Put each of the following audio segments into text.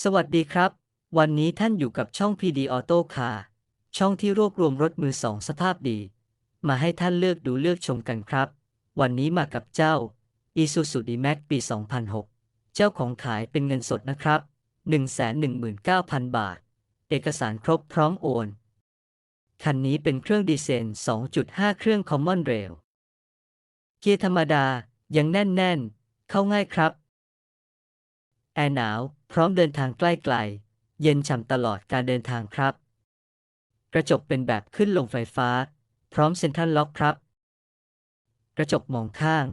สวัสดีครับ วันนี้ท่านอยู่กับช่อง PD Auto Car ช่องที่รวบรวมรถมือสองสภาพดี มาให้ท่านเลือกดูเลือกชมกันครับ วันนี้มากับเจ้า Isuzu D-Max ปี 2006 เจ้าของขายเป็นเงินสดนะครับ 119,000 บาท เอกสารครบพร้อมโอน คันนี้เป็นเครื่องดีเซล2.5 เครื่อง Common Rail เกียร์ธรรมดายังแน่นๆเข้าง่ายครับ แอร์หนาว พร้อมเดินทางใกล้ๆเย็นฉ่ำตลอดการเดินทางครับ กระจกเป็นแบบขึ้นลงไฟฟ้า พร้อมเซ็นทรัลล็อกครับ กระจกมองข้าง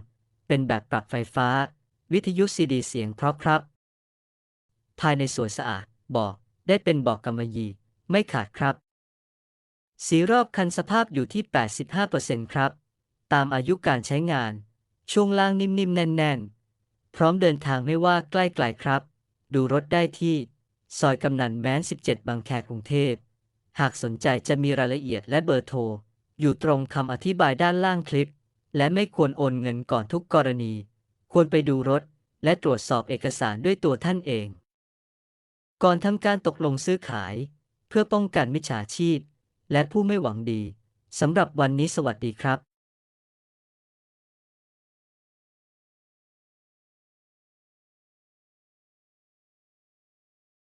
เป็นแบบปรับไฟฟ้า วิทยุซีดีเสียงเพราะครับ ภายในสวยสะอาดบอกได้เป็นบอกกำมะหยี่ไม่ขาดครับ สีรอบคันสภาพอยู่ที่ 85%ครับ ตามอายุการใช้งาน ช่วงล่างนิ่มๆ แน่น ๆ พร้อมเดินทางไม่ว่าใกล้ไกลครับ ดูรถได้ที่ ซอยกำนันแม้น 17 บางแคกรุงเทพ หากสนใจจะมีรายละเอียดและเบอร์โทร อยู่ตรงคำอธิบายด้านล่างคลิป และไม่ควรโอนเงินก่อนทุกกรณี ควรไปดูรถ และตรวจสอบเอกสารด้วยตัวท่านเอง ก่อนทำการตกลงซื้อขาย เพื่อป้องกันมิจฉาชีพ และผู้ไม่หวังดีสำหรับวันนี้สวัสดีครับ